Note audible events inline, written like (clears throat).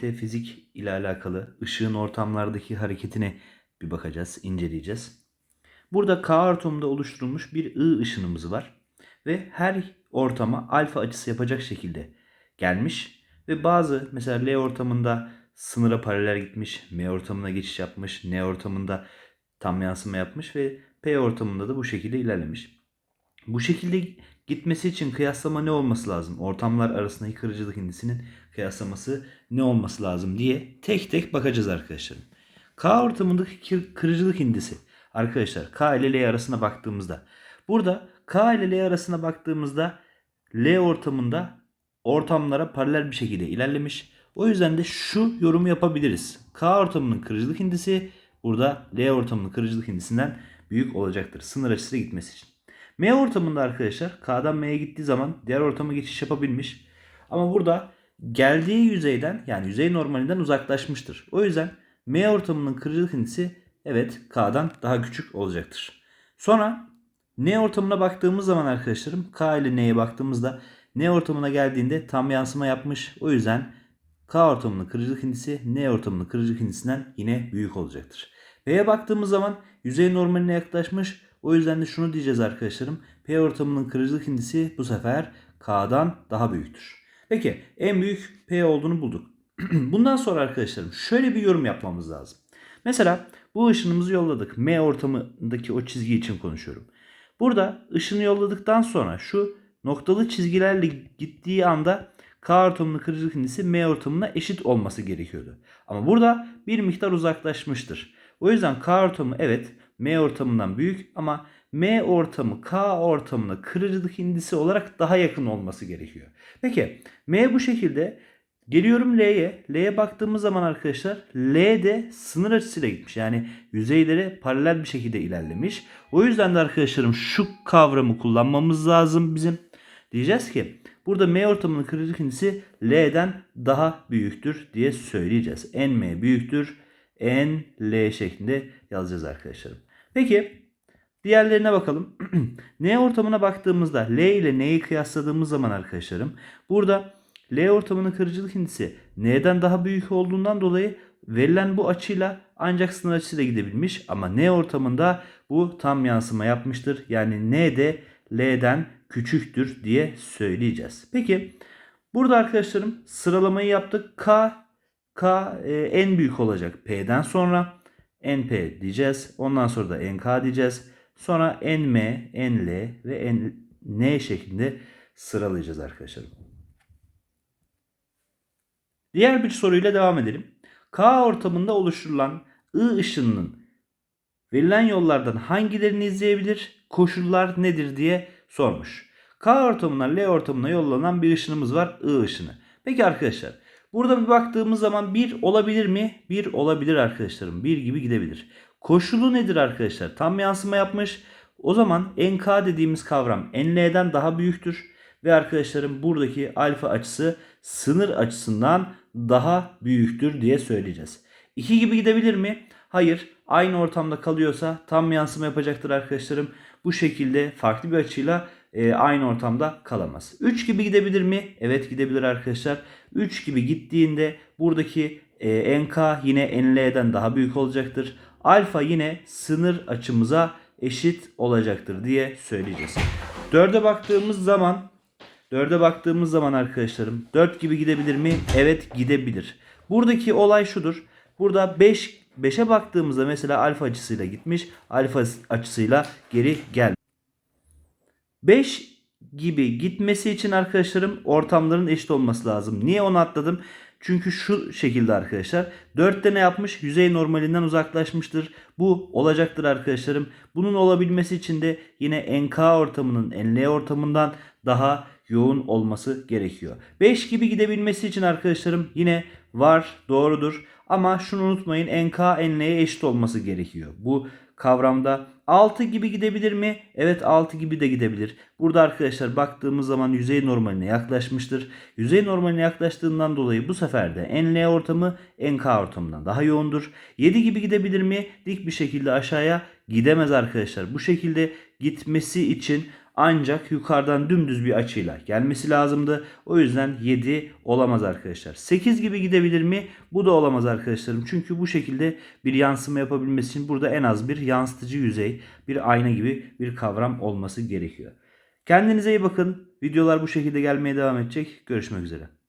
fizik ile alakalı ışığın ortamlardaki hareketine bir bakacağız, inceleyeceğiz. Burada K ortamında oluşturulmuş bir I ışınımız var ve her ortama alfa açısı yapacak şekilde gelmiş ve bazı mesela L ortamında sınıra paralel gitmiş, M ortamına geçiş yapmış, N ortamında tam yansıma yapmış ve P ortamında da bu şekilde ilerlemiş. Bu şekilde gitmesi için kıyaslama ne olması lazım? Ortamlar arasındaki kırıcılık indisinin kıyaslaması ne olması lazım diye tek tek bakacağız arkadaşlarım. K ortamındaki kırıcılık indisi arkadaşlar K ile L arasına baktığımızda burada K ile L arasına baktığımızda L ortamında ortamlara paralel bir şekilde ilerlemiş. O yüzden de şu yorumu yapabiliriz. K ortamının kırıcılık indisi burada L ortamının kırıcılık indisinden büyük olacaktır. Sınır açısıyla gitmesi için. M ortamında arkadaşlar K'dan M'ye gittiği zaman diğer ortama geçiş yapabilmiş. Ama burada geldiği yüzeyden yani yüzey normalinden uzaklaşmıştır. O yüzden M ortamının kırıcılık indisi evet K'dan daha küçük olacaktır. Sonra N ortamına baktığımız zaman arkadaşlarım K ile N'ye baktığımızda N ortamına geldiğinde tam yansıma yapmış. O yüzden K ortamının kırıcılık indisi N ortamının kırıcılık indisinden yine büyük olacaktır. P'ye baktığımız zaman yüzey normaline yaklaşmış. O yüzden de şunu diyeceğiz arkadaşlarım. P ortamının kırıcılık indisi bu sefer K'dan daha büyüktür. Peki en büyük P olduğunu bulduk. (clears throat) Bundan sonra arkadaşlarım şöyle bir yorum yapmamız lazım. Mesela bu ışınımızı yolladık. M ortamındaki o çizgi için konuşuyorum. Burada ışını yolladıktan sonra şu noktalı çizgilerle gittiği anda K ortamının kırıcılık indisi M ortamına eşit olması gerekiyordu. Ama burada bir miktar uzaklaşmıştır. O yüzden K ortamı evet M ortamından büyük ama M ortamı K ortamına kırıcılık indisi olarak daha yakın olması gerekiyor. Peki M bu şekilde geliyorum L'ye. L'ye baktığımız zaman arkadaşlar L de sınır açısıyla gitmiş. Yani yüzeylere paralel bir şekilde ilerlemiş. O yüzden de arkadaşlarım şu kavramı kullanmamız lazım bizim. Diyeceğiz ki burada M ortamının kırıcılık indisi L'den daha büyüktür diye söyleyeceğiz. NM büyüktür. N, L şeklinde yazacağız arkadaşlarım. Peki diğerlerine bakalım. (clears throat) N ortamına baktığımızda L ile N'yi kıyasladığımız zaman arkadaşlarım burada L ortamının kırıcılık indisi N'den daha büyük olduğundan dolayı verilen bu açıyla ancak sınır açısıyla gidebilmiş ama N ortamında bu tam yansıma yapmıştır. Yani N de L'den küçüktür diye söyleyeceğiz. Peki burada arkadaşlarım sıralamayı yaptık. K K e, en büyük olacak P'den sonra NP diyeceğiz. Ondan sonra da NK diyeceğiz. Sonra NM, NL ve N şeklinde sıralayacağız arkadaşlar. Diğer bir soruyla devam edelim. K ortamında oluşturulan I ışınının verilen yollardan hangilerini izleyebilir? Koşullar nedir diye sormuş. K ortamından L ortamına yollanan bir ışınımız var. I ışını. Peki arkadaşlar burada bir baktığımız zaman 1 olabilir mi? 1 olabilir arkadaşlarım. 1 gibi gidebilir. Koşulu nedir arkadaşlar? Tam yansıma yapmış. O zaman NK dediğimiz kavram NL'den daha büyüktür. Ve arkadaşlarım buradaki alfa açısı sınır açısından daha büyüktür diye söyleyeceğiz. 2 gibi gidebilir mi? Hayır. Aynı ortamda kalıyorsa tam yansıma yapacaktır arkadaşlarım. Bu şekilde farklı bir açıyla e, aynı ortamda kalamaz. 3 gibi gidebilir mi? Evet gidebilir arkadaşlar. 3 gibi gittiğinde buradaki e, NK yine NL'den daha büyük olacaktır. Alfa yine sınır açımıza eşit olacaktır diye söyleyeceğiz. 4'e baktığımız zaman 4'e baktığımız zaman arkadaşlarım 4 gibi gidebilir mi? Evet gidebilir. Buradaki olay şudur. Burada 5 5'e baktığımızda mesela alfa açısıyla gitmiş. Alfa açısıyla geri gel. 5 gibi gitmesi için arkadaşlarım ortamların eşit olması lazım. Niye onu atladım? Çünkü şu şekilde arkadaşlar. 4'te ne yapmış? Yüzey normalinden uzaklaşmıştır. Bu olacaktır arkadaşlarım. Bunun olabilmesi için de yine NK ortamının NL ortamından daha yoğun olması gerekiyor. 5 gibi gidebilmesi için arkadaşlarım yine var doğrudur. Ama şunu unutmayın NK NL'ye eşit olması gerekiyor. Bu kavramda 6 gibi gidebilir mi? Evet 6 gibi de gidebilir. Burada arkadaşlar baktığımız zaman yüzey normaline yaklaşmıştır. Yüzey normaline yaklaştığından dolayı bu sefer de NL ortamı NK ortamından daha yoğundur. 7 gibi gidebilir mi? Dik bir şekilde aşağıya gidemez arkadaşlar. Bu şekilde gitmesi için ancak yukarıdan dümdüz bir açıyla gelmesi lazımdı. O yüzden 7 olamaz arkadaşlar. 8 gibi gidebilir mi? Bu da olamaz arkadaşlarım. Çünkü bu şekilde bir yansıma yapabilmesi için burada en az bir yansıtıcı yüzey, bir ayna gibi bir kavram olması gerekiyor. Kendinize iyi bakın. Videolar bu şekilde gelmeye devam edecek. Görüşmek üzere.